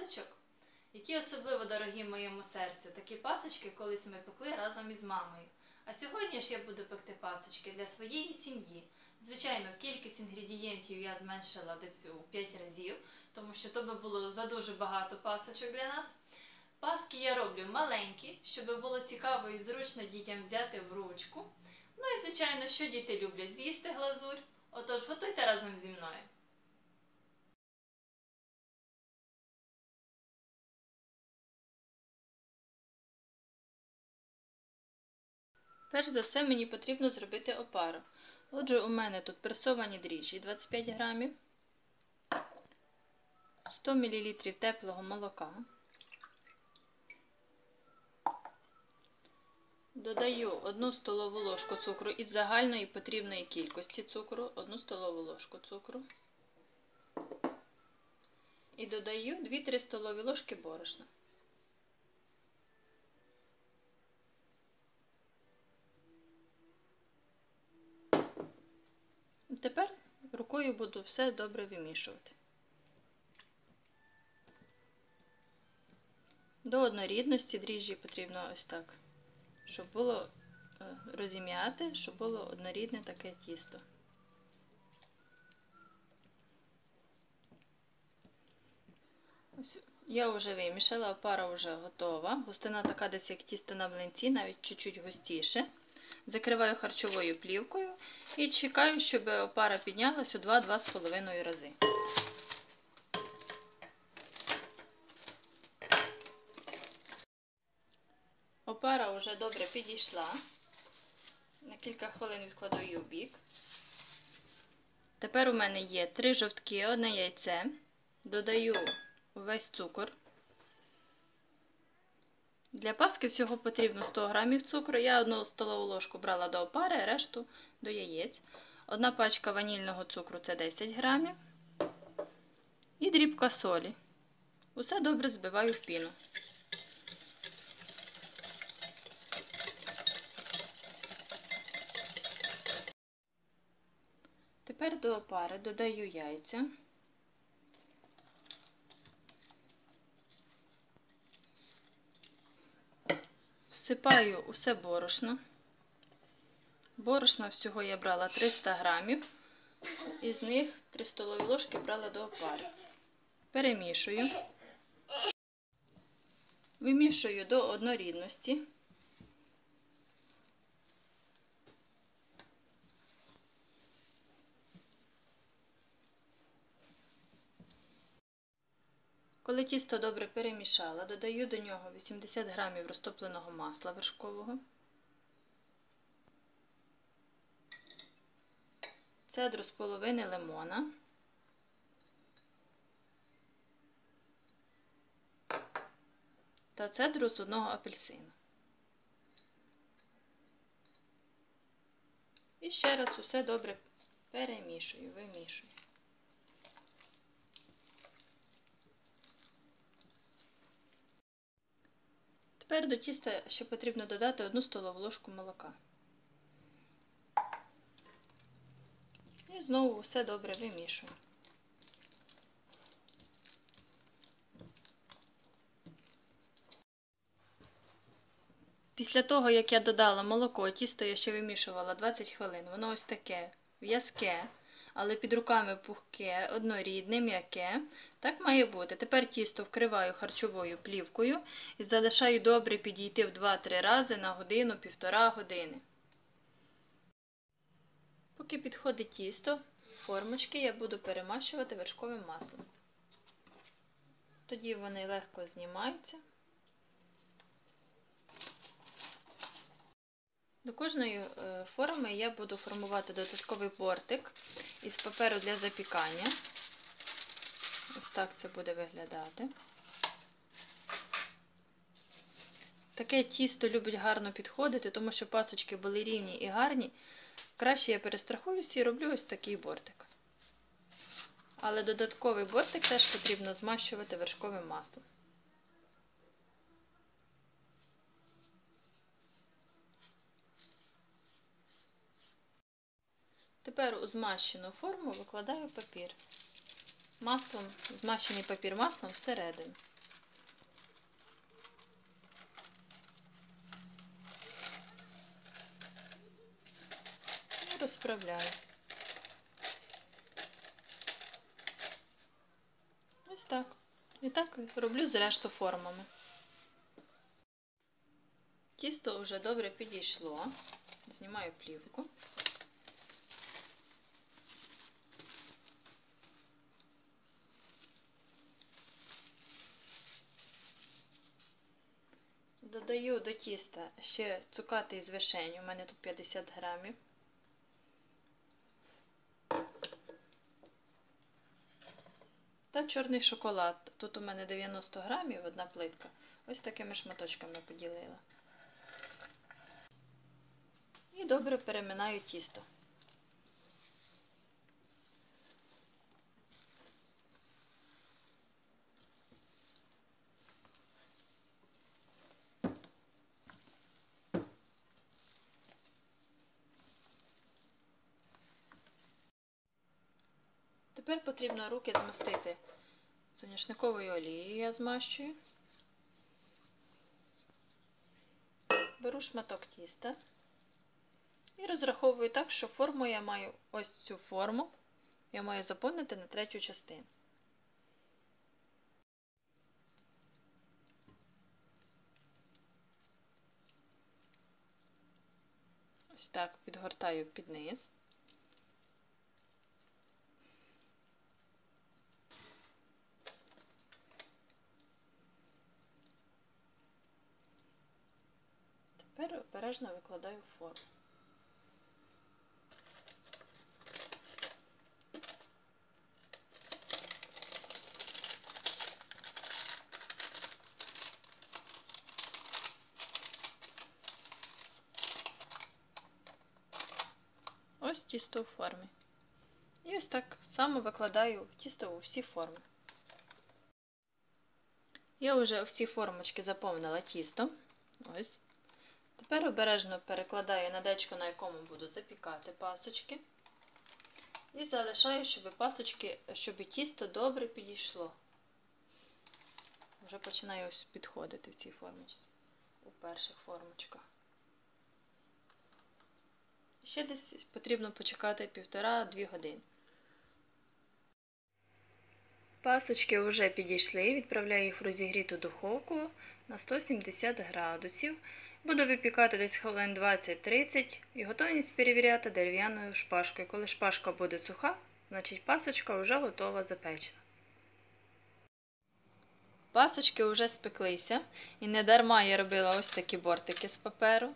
пасочок, які особливо дорогі моєму серцю. Такі пасочки колись ми пекли разом із мамою. А сьогодні ж я буду пекти пасочки для своєї сім'ї. Звичайно, кількість інгредієнтів я зменшила десь у 5 разів, тому що то би було за дуже багато пасочок для нас. Паски я роблю маленькі, щоб було цікаво і зручно дітям взяти в ручку. Ну і звичайно, що діти люблять з'їсти глазурь. Отож, готуйте разом зі мною. Перш за все мені потрібно зробити опару. Отже, у мене тут пресовані дріжджі 25 грамів, 100 мл теплого молока. Додаю 1 столову ложку цукру із загальної потрібної кількості цукру, 1 столову ложку цукру. І додаю 2-3 столові ложки борошна. Тепер рукою буду все добре вимішувати. До однорідності дріжджі потрібно ось так, щоб було розім'яти, щоб було однорідне таке тісто. Я вже вимішала, опара вже готова. Густина така десь як тісто на млинці, навіть чуть-чуть густіше. Закриваю харчовою плівкою і чекаю, щоб опара піднялась у 2-2,5 рази. Опара вже добре підійшла. На кілька хвилин відкладу її в бік. Тепер у мене є 3 жовтки, одне яйце. Додаю весь цукор. Для паски всього потрібно 100 г цукру. Я одну столову ложку брала до опари, решту до яєць. Одна пачка ванільного цукру це 10 грамів. І дрібка солі. Усе добре збиваю в піну. Тепер до опари додаю яйця. Всипаю усе борошно. Борошна всього я брала 300 грамів, із них 3 столові ложки брала до опари. Перемішую, вимішую до однорідності. Коли тісто добре перемішала, додаю до нього 80 грамів розтопленого масла вершкового, цедру з половини лимона, та цедру з одного апельсину. І ще раз усе добре перемішую, вимішую. Тепер до тіста ще потрібно додати 1 столову ложку молока. І знову все добре вимішую. Після того, як я додала молоко, тісто я ще вимішувала 20 хвилин, воно ось таке в'язке, але під руками пухке, однорідне, м'яке. Так має бути. Тепер тісто вкриваю харчовою плівкою і залишаю добре підійти в 2-3 рази на годину-півтора години. Поки підходить тісто, формочки я буду перемащувати вершковим маслом. Тоді вони легко знімаються. До кожної форми я буду формувати додатковий бортик із паперу для запікання. Ось так це буде виглядати. Таке тісто любить гарно підходити, тому що пасочки були рівні і гарні. Краще я перестрахуюся і роблю ось такий бортик. Але додатковий бортик теж потрібно змащувати вершковим маслом. Тепер у змащену форму викладаю папір, маслом, змащений папір маслом всередину. І розправляю. Ось так. І так роблю з решту формами. Тісто вже добре підійшло, знімаю плівку. Додаю до тіста ще цукати з вишень. У мене тут 50 грамів. Та чорний шоколад. Тут у мене 90 грамів, одна плитка. Ось такими шматочками поділила. І добре переминаю тісто. Тепер потрібно руки змастити соняшниковою олією, я змащую. Беру шматок тіста і розраховую так, що форму я маю ось цю форму, я маю заповнити на третю частину. Ось так підгортаю під низ. обережно викладаю в форму. Ось тісто у формі. І ось так само викладаю тісто у всі форми. Я вже всі формочки заповнила тістом. Ось. Тепер обережно перекладаю на дечко, на якому буду запікати пасочки. І залишаю, щоб пасочки, щоб тісто добре підійшло. Вже починаю ось підходити в цій формочці, у перших формочках. Ще десь потрібно почекати півтора-дві години. Пасочки вже підійшли, відправляю їх в розігріту духовку на 170 градусів. Буду випікати десь хвилин 20-30 і готовність перевіряти дерев'яною шпажкою. Коли шпажка буде суха, значить пасочка вже готова запечена. Пасочки вже спеклися і не дарма я робила ось такі бортики з паперу.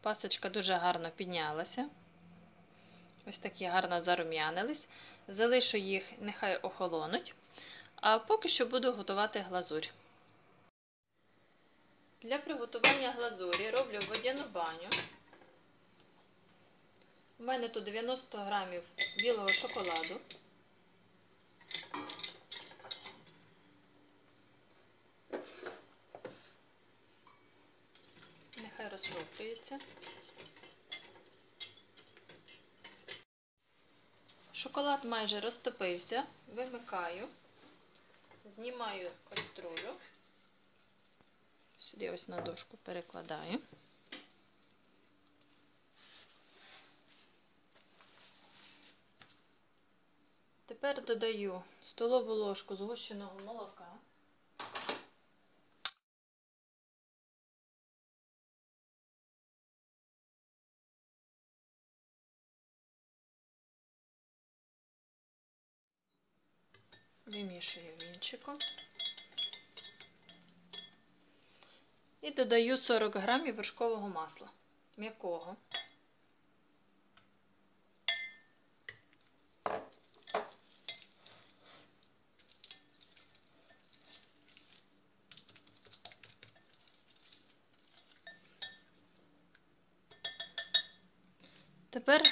Пасочка дуже гарно піднялася. Ось такі гарно зарум'янились. Залишу їх, нехай охолонуть. А поки що буду готувати глазурь. Для приготування глазурі роблю водяну баню. У мене тут 90 грамів білого шоколаду. Нехай розтоплюється. Шоколад майже розтопився, вимикаю, знімаю каструлю. Сюди ось на дошку перекладаю. Тепер додаю столову ложку згущеного молока. Вимішую вінчиком. І додаю 40 грамів вершкового масла м'якого. Тепер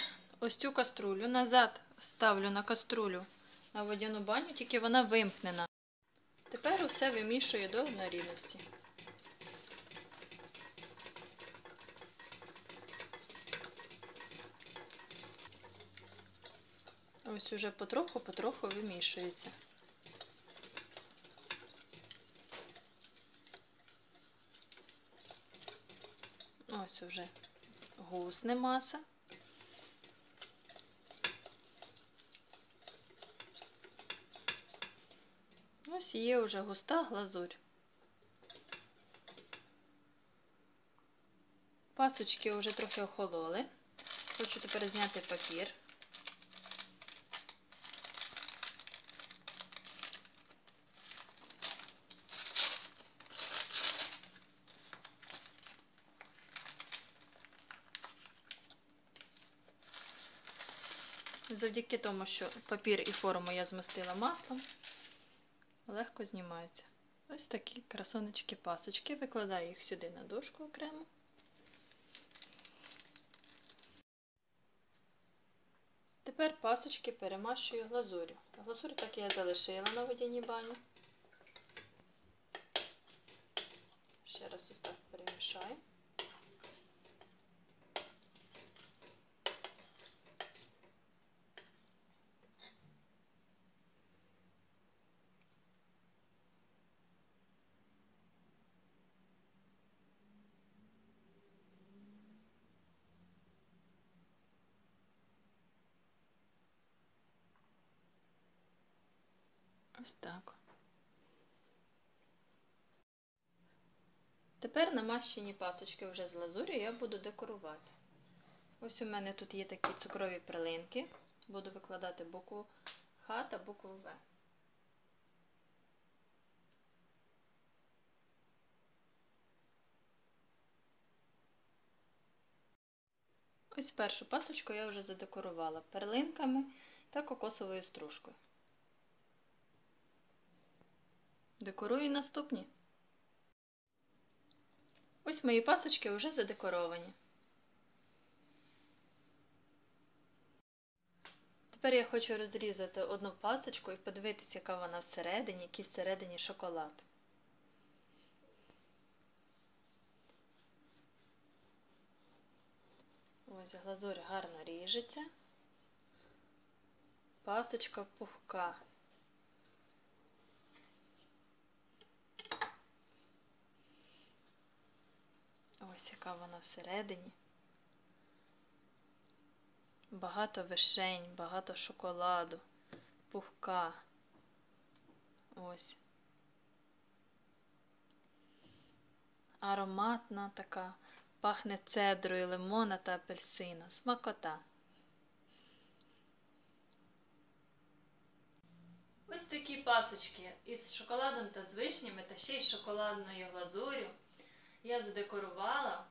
ось цю каструлю назад ставлю на каструлю на водяну баню, тільки вона вимкнена. Тепер усе вимішую до однорідності. ось уже потроху-потроху вимішується. Ось уже гусне маса. Ось є вже густа глазурь. Пасочки вже трохи охололи. Хочу тепер зняти папір. Завдяки тому, що папір і форму я змастила маслом, легко знімаються. Ось такі красонечки пасочки. Викладаю їх сюди на дошку окремо. Тепер пасочки перемащую глазур'ю. Глазурь так я залишила на водяній бані. Ще раз ось так перемішаю. Ось так. Тепер намащені пасочки вже з лазур'ю я буду декорувати. Ось у мене тут є такі цукрові прилинки. Буду викладати букву Х та букву В. Ось першу пасочку я вже задекорувала перлинками та кокосовою стружкою. Декорую наступні. Ось мої пасочки вже задекоровані. Тепер я хочу розрізати одну пасочку і подивитися, яка вона всередині, який всередині шоколад. Ось глазурь гарно ріжеться. Пасочка пухка. Ось яка вона всередині. Багато вишень, багато шоколаду, пухка. Ось. Ароматна така, пахне цедрою лимона та апельсина. Смакота. Ось такі пасочки із шоколадом та з вишнями, та ще й шоколадною глазурю. Я задекорувала.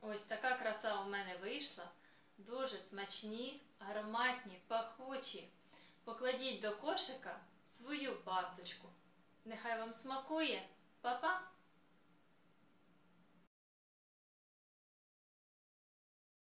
Ось така краса у мене вийшла. Дуже смачні, ароматні, пахучі. Покладіть до кошика свою пасочку. Нехай вам смакує. Па-па!